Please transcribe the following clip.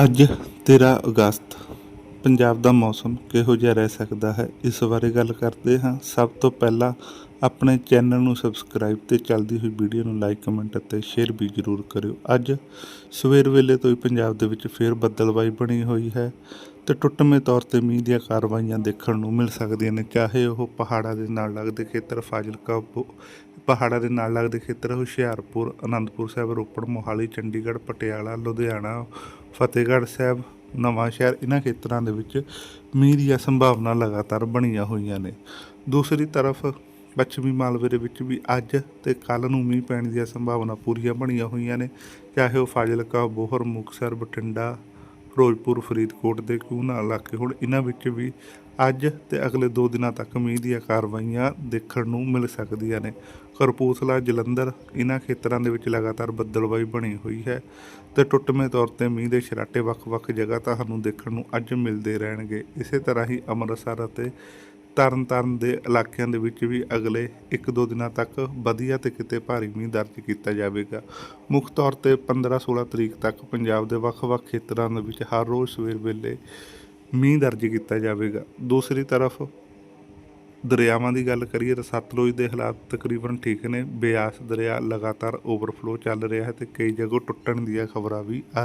ਅੱਜ 13 ਅਗਸਤ, ਪੰਜਾਬ ਦਾ ਮੌਸਮ ਕਿਹੋ ਜਿਹਾ ਰਹਿ ਸਕਦਾ ਹੈ? ਇਸ ਬਾਰੇ ਗੱਲ ਕਰਦੇ ਹਾਂ। ਸਭ ਤੋਂ ਪਹਿਲਾਂ ਆਪਣੇ ਚੈਨਲ ਨੂੰ ਸਬਸਕ੍ਰਾਈਬ ਤੇ ਚੱਲਦੀ ਹੋਈ ਵੀਡੀਓ ਨੂੰ ਲਾਈਕ, ਕਮੈਂਟ ਅਤੇ ਸ਼ੇਅਰ ਵੀ ਜ਼ਰੂਰ ਕਰਿਓ। ਅੱਜ ਸਵੇਰ ਵੇਲੇ ਤੋਂ ਹੀ ਪੰਜਾਬ ਦੇ ਵਿੱਚ ਫੇਰ ਬੱਦਲਬਾਈ ਬਣੀ ਹੋਈ ਹੈ ਤੇ ਟੁੱਟਵੇਂ ਤੌਰ ਤੇ ਮੀਂਹ ਦੀਆਂ ਕਾਰਵਾਈਆਂ ਦੇਖਣ ਨੂੰ ਮਿਲ ਸਕਦੀਆਂ ਨੇ, ਚਾਹੇ ਉਹ ਪਹਾੜਾਂ ਦੇ ਨਾਲ ਲੱਗਦੇ ਖੇਤਰ ਫਾਜ਼ਿਲਕਾ ਬੋ- ਪਹਾੜਾਂ ਦੇ ਨਾਲ ਲੱਗਦੇ ਖੇਤਰ ਹੁਸ਼ਿਆਰਪੁਰ, ਅਨੰਦਪੁਰ ਸਾਹਿਬ, ਰੋਪੜ, ਮੋਹਾਲੀ, ਚੰਡੀਗੜ੍ਹ, ਪਟਿਆਲਾ, ਲੁਧਿਆਣਾ, ਫਤਿਹਗੜ੍ਹ ਸਾਹਿਬ, ਨਵਾਂ ਸ਼ਹਿਰ ਇਹਨਾਂ ਖੇਤਰਾਂ ਦੇ ਵਿੱਚ ਮੀਂਹ ਦੀਆਂ ਸੰਭਾਵਨਾ ਲਗਾਤਾਰ ਬਣੀਆਂ ਹੋਈਆਂ ਨੇ। ਦੂਸਰੀ ਤਰਫ ਪੱਛਮੀ ਮਾਲਵੇ ਦੇ ਵਿੱਚ ਵੀ ਅੱਜ ਤੇ ਕੱਲ ਨੂੰ ਮੀਂਹ ਪੈਣ ਦੀਆਂ ਸੰਭਾਵਨਾ ਪੂਰੀਆਂ ਬਣੀਆਂ ਹੋਈਆਂ ਨੇ। ਚਾਹੇ ਉਹ ਫਾਜ਼ਿਲਕਾ, ਬੋਹਰ, ਮੁਕਤਸਰ, ਬਠਿੰਡਾ, ਫਿਰੋਜ਼ਪੁਰ, ਫਰੀਦਕੋਟ ਦੇ ਕਿਊਨਾ ਇਲਾਕੇ ਹੁਣ, ਇਹਨਾਂ ਵਿੱਚ ਵੀ ਅੱਜ ਤੇ ਅਗਲੇ 2 ਦਿਨਾਂ ਤੱਕ ਮੀਂਹ ਦੀਆਂ ਕਾਰਵਾਈਆਂ ਦੇਖਣ ਨੂੰ ਮਿਲ ਸਕਦੀਆਂ ਨੇ। ਕਰਪੂਥਲਾ, ਜਲੰਧਰ, ਇਹਨਾਂ ਖੇਤਰਾਂ ਦੇ ਵਿੱਚ ਲਗਾਤਾਰ ਬੱਦਲਬਾਈ ਬਣੀ ਹੋਈ ਹੈ ਤੇ ਟੁੱਟਵੇਂ ਤੌਰ ਤੇ ਮੀਂਹ ਦੇ ਛਰਾਟੇ ਵੱਖ-ਵੱਖ ਜਗ੍ਹਾ ਤੁਹਾਨੂੰ ਦੇਖਣ ਨੂੰ ਅੱਜ ਮਿਲਦੇ ਰਹਿਣਗੇ। ਇਸੇ ਤਰ੍ਹਾਂ ਹੀ ਅੰਮ੍ਰਿਤਸਰ ਅਤੇ ਤਰਨਤਾਰਨ ਦੇ ਇਲਾਕਿਆਂ ਦੇ ਵਿੱਚ ਵੀ ਅਗਲੇ 1-2 ਦਿਨਾਂ ਤੱਕ ਵਧੀਆ ਤੇ ਕਿਤੇ ਭਾਰੀ ਮੀਂਹ ਦਰਜ ਕੀਤਾ ਜਾਵੇਗਾ। ਮੁੱਖ ਤੌਰ ਤੇ 15-16 ਤਰੀਕ ਤੱਕ ਪੰਜਾਬ ਦੇ ਵੱਖ-ਵੱਖ ਖੇਤਰਾਂ ਦੇ ਵਿੱਚ ਹਰ ਰੋਜ਼ ਸਵੇਰ ਵੇਲੇ ਮੀਂਹ ਦਰਜ ਕੀਤਾ ਜਾਵੇਗਾ। ਦੂਸਰੀ ਤਰਫ ਦਰਿਆਵਾਂ ਦੀ ਗੱਲ ਕਰੀਏ ਤਾਂ ਸਤਲੁਜ ਦੇ ਹਾਲਾਤ ਤਕਰੀਬਨ ਠੀਕ ਨੇ। ਬਿਆਸ ਦਰਿਆ ਲਗਾਤਾਰ ਓਵਰਫਲੋ ਚੱਲ ਰਿਹਾ ਹੈ ਤੇ ਕਈ ਜਗ੍ਹਾ ਟੁੱਟਣ ਦੀਆਂ ਖਬਰਾਂ ਵੀ ਆ